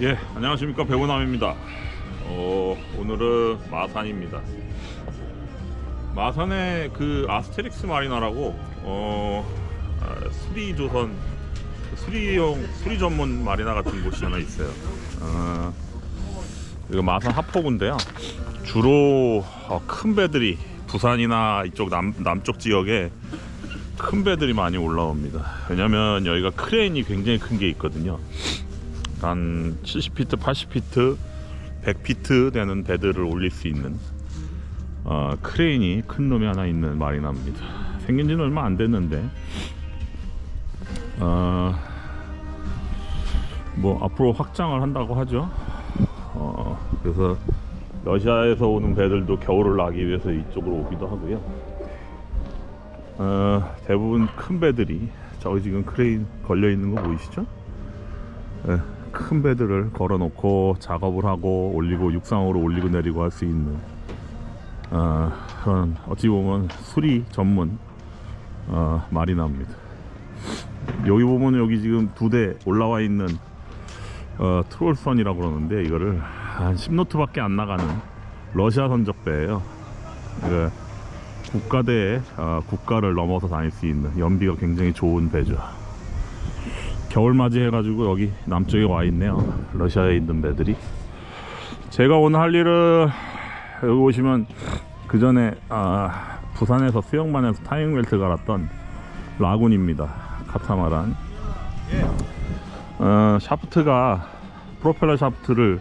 예, 안녕하십니까 배우남입니다. 어, 오늘은 마산입니다. 마산에 그 아스테릭스 마리나라고 어, 아, 수리 조선 수리용 수리 전문 마리나 같은 곳이 하나 있어요. 어, 이거 마산 하포구인데요. 주로 어, 큰 배들이 부산이나 이쪽 남, 남쪽 지역에 큰 배들이 많이 올라옵니다. 왜냐면 여기가 크레인이 굉장히 큰 게 있거든요. 한 70피트, 80피트, 100피트 되는 배들을 올릴 수 있는 어, 크레인이 큰 놈이 하나 있는 마리나입니다. 생긴 지는 얼마 안 됐는데 어, 뭐 앞으로 확장을 한다고 하죠. 어, 그래서 러시아에서 오는 배들도 겨울을 나기 위해서 이쪽으로 오기도 하고요. 어, 대부분 큰 배들이 저기 지금 크레인 걸려 있는 거 보이시죠? 예, 큰 배들을 걸어 놓고 작업을 하고 올리고 육상으로 올리고 내리고 할 수 있는 어, 그런 어찌 보면 수리 전문 어, 마리나입니다. 여기 보면 여기 지금 두 대 올라와 있는 어, 트롤선이라고 그러는데 이거를 한 10노트 밖에 안 나가는 러시아 선적배예요. 그 국가대에 어, 국가를 넘어서 다닐 수 있는 연비가 굉장히 좋은 배죠. 겨울 맞이 해가지고 여기 남쪽에 와 있네요. 러시아에 있는 배들이. 제가 오늘 할 일은 여기 보시면 그 전에 아, 부산에서 수영만 해서 타이밍 벨트 갈았던 라군입니다. 카타마란. 어, 샤프트가 프로펠러 샤프트를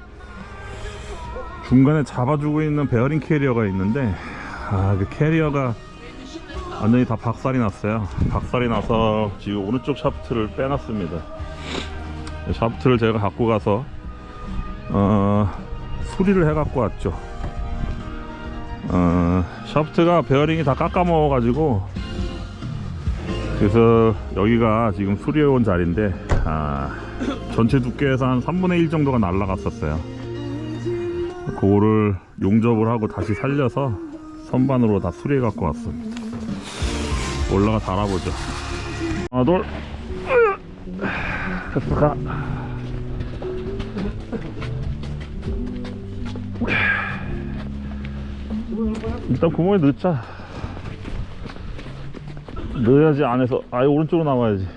중간에 잡아주고 있는 베어링 캐리어가 있는데 아, 그 캐리어가 완전히 다 박살이 났어요. 박살이 나서 지금 오른쪽 샤프트를 빼놨습니다. 샤프트를 제가 갖고 가서 어, 수리를 해 갖고 왔죠. 어, 샤프트가 베어링이 다 깎아 먹어 가지고 그래서 여기가 지금 수리해 온 자리인데 아, 전체 두께에서 한 3분의 1 정도가 날라갔었어요. 그거를 용접을 하고 다시 살려서 선반으로 다 수리해 갖고 왔습니다. 올라가 달아보죠. 하나, 둘, 가. 일단 구멍에 넣자. 넣어야지 안에서. 아예 오른쪽으로 나와야지.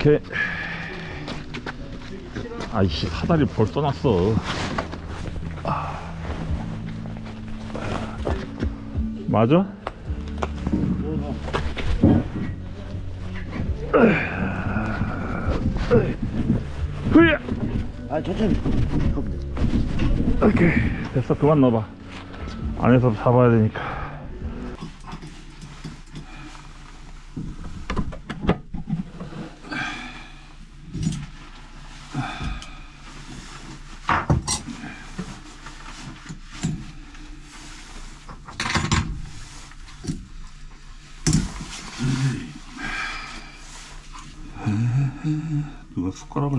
이렇게. 아이씨, 사다리 벌써 났어. 맞아? 흐야! 아 천천히. 오케이. 됐어. 그만 넣어봐. 안에서 잡아야 되니까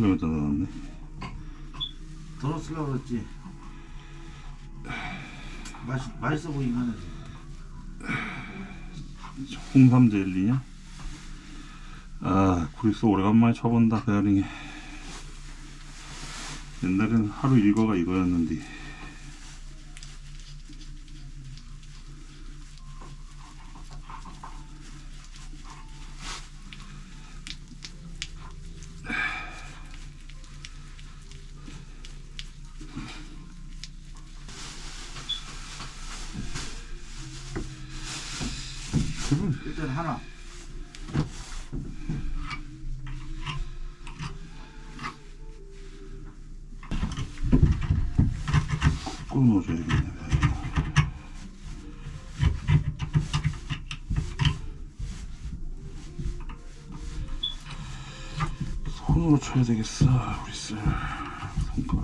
300m 나왔네. 더 넣으려고 그랬지. 맛있, 맛있어 보이긴 하네 홍삼 젤리냐? 아 구리소 오래간만에 쳐본다 베어링에. 옛날에는 하루 일과가 이거였는데. 일단 하나. 꾹 넣어줘야겠네. 손으로 쳐야 되겠어, 우리 스 손가락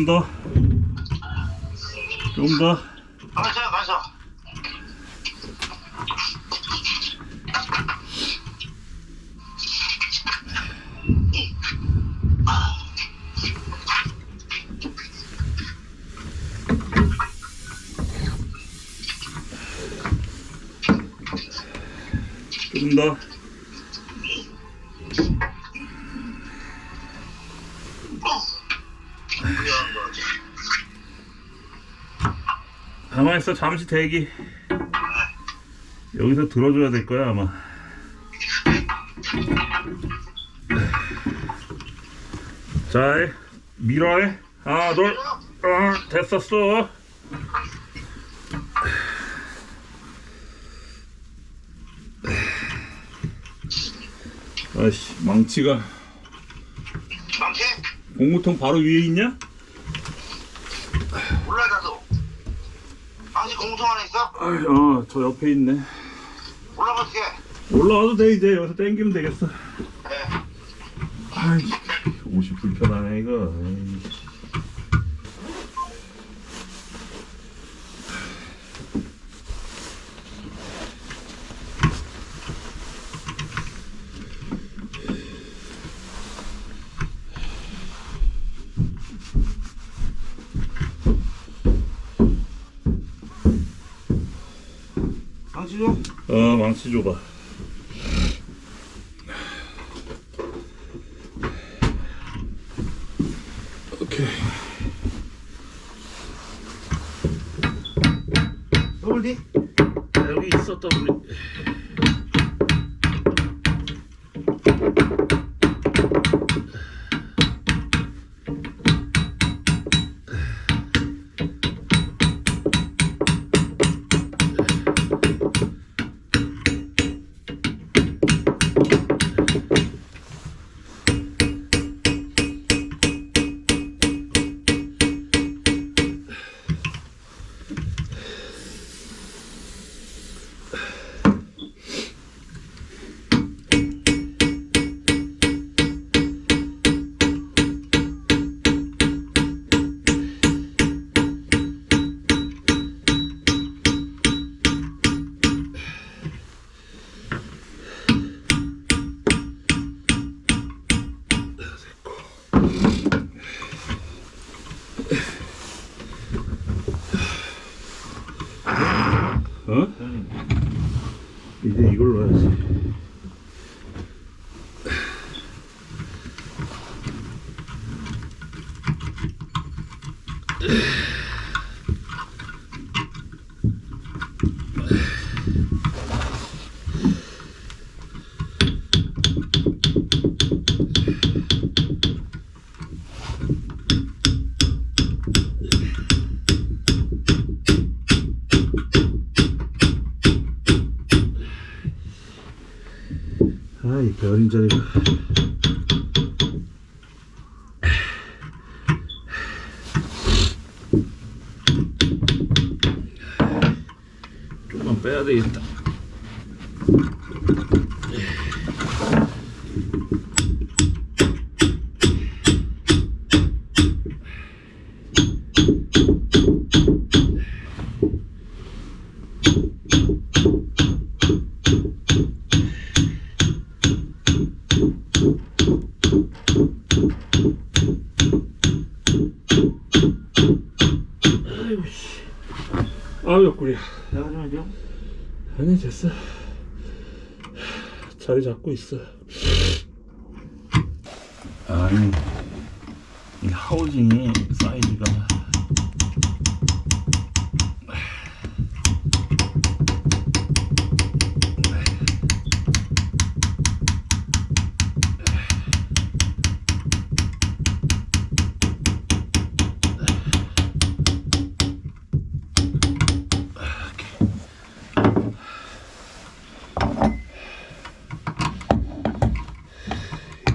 좀 더. 좀 더. 가서 가서 좀 더. 가만 있어 잠시 대기. 여기서 들어줘야 될 거야 아마. 자, 밀어해. 하나, 둘, 어, 됐었어. 아씨, 망치가 망치 공무통 바로 위에 있냐? 있어? 어, 저 옆에 있네. 올라가 어떻게 올라와도 돼 이제 여기서 땡기면 되겠어. 네. 아이, 옷이 불편하네 이거. 에이. 망치 좀. 어, 망치 줘봐. 이제 별인 자리가. 됐어. 자리 잡고 있어. 아니 이 하우징이 사이즈가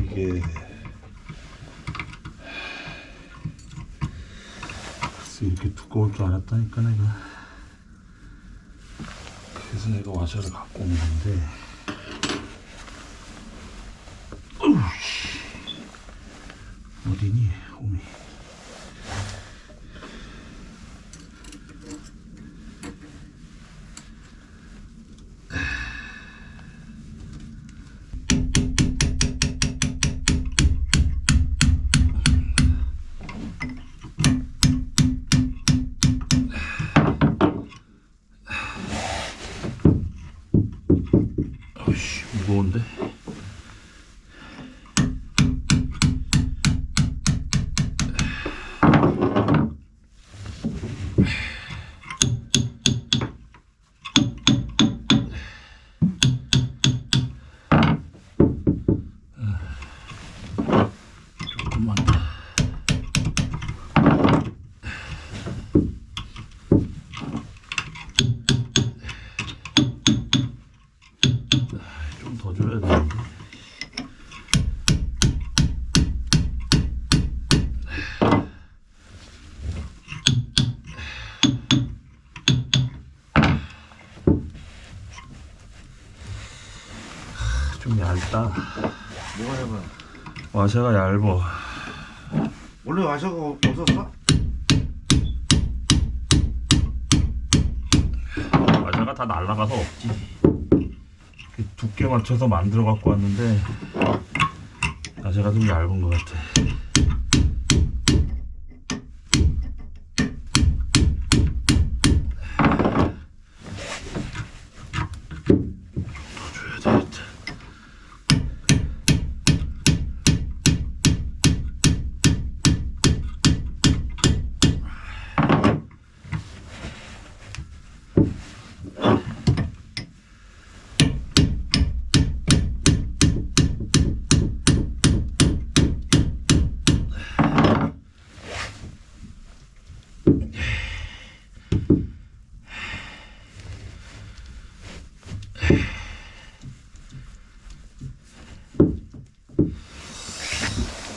이게 글쎄 이렇게 두꺼울 줄 알았다니까 내가. 그래서 내가 와셔를 갖고 온 건데. 어디니 홈이 좀 얇다. 뭐가 해봐. 와샤가 얇어. 원래 와셔가 없었어? 와샤가 다 날라가서 없지. 두께 맞춰서 만들어 갖고 왔는데 와샤가 좀 얇은 것 같아.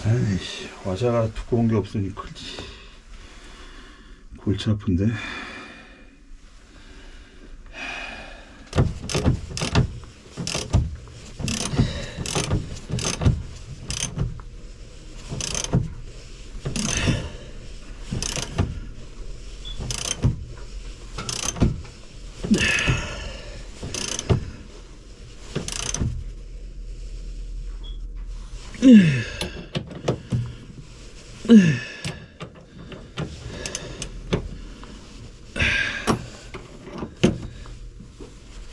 아이씨, 와샤가 두꺼운 게 없으니 크지. 골치 아픈데.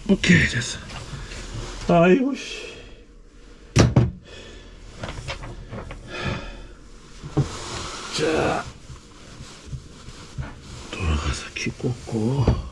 오케이, 됐어. 아이고, 씨. 자, 돌아가서 키 꽂고.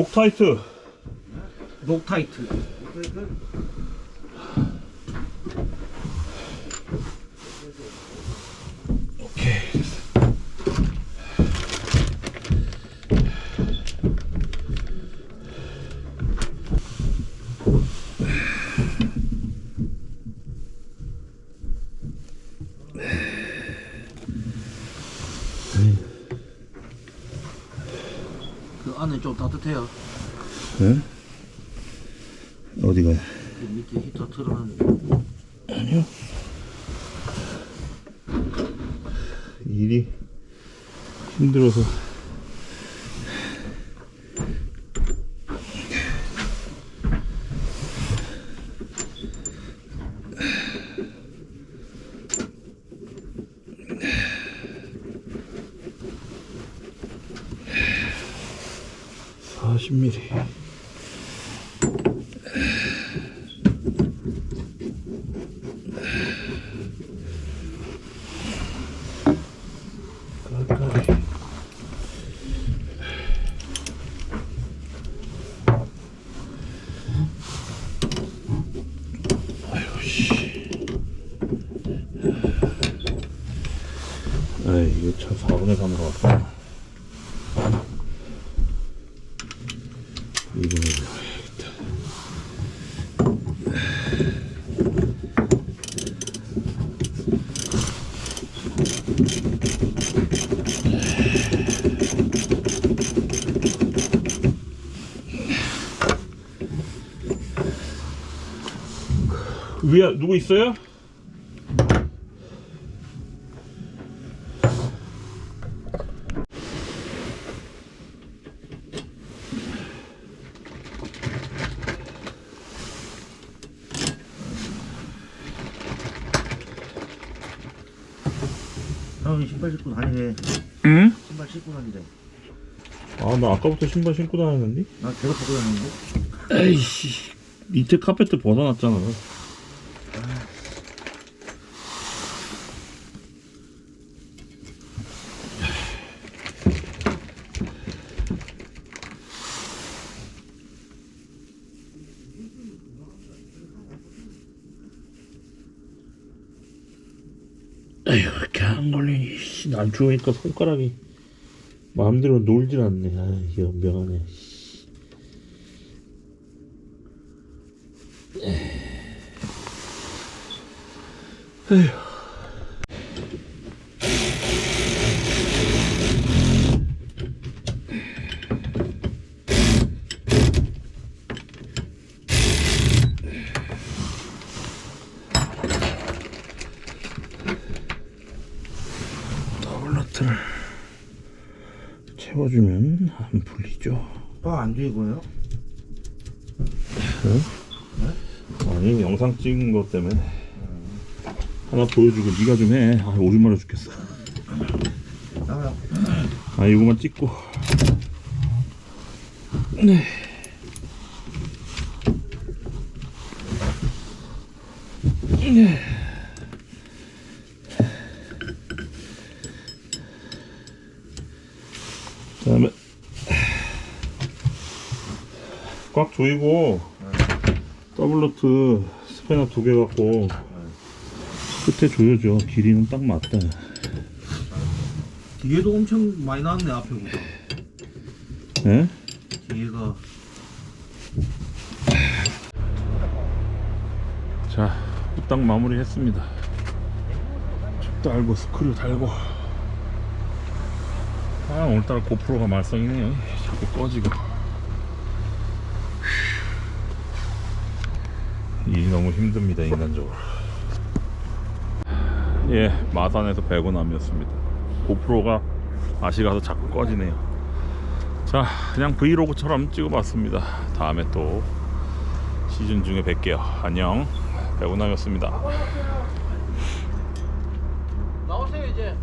록타이트. 녹타이트. 오케이. 그 안에 좀 따뜻 해요. 네? 어디가? 그 밑에 히터 틀어놨는데. 아니요. 일이 힘들어서. 에이 이거 차 4분의 3으로 왔다 이거는 해야겠다 위에 누구 있어요? 형이 신발 신고 다니네. 응? 신고 다니래. 아 나 아까부터 신발 신고 다녔는데 나 계속 보고 다니는데. 에이씨 밑에 카페트 벗어났잖아 에휴 이렇게 안 걸리니 씨, 날 추우니까 손가락이 마음대로 놀질 않네. 아 연병하네 더블너트를 채워주면 안 풀리죠. 빠안 죽이고요. 아니 영상 찍은 것 때문에. 하나 보여주고 네가 좀 해. 아 오줌 마려 죽겠어. 아 이거만 찍고. 네. 그다음에 꽉 조이고 더블로트 스패너 두 개 갖고 끝에 조여줘 길이는 딱 맞다 뒤에도 엄청 많이 나왔네 앞에보다. 예? 뒤에가 자, 후딱 마무리 했습니다. 쭉 달고 스크류 달고. 아, 오늘따라 고프로가 말썽이네요. 자꾸 꺼지고. 일이 너무 힘듭니다, 인간적으로. 예, 마산에서 배고남이었습니다. 고프로가 맛이 가서 자꾸 꺼지네요. 자, 그냥 브이로그처럼 찍어봤습니다. 다음에 또 시즌 중에 뵐게요. 안녕. 배고남이었습니다. 나오세요 이제.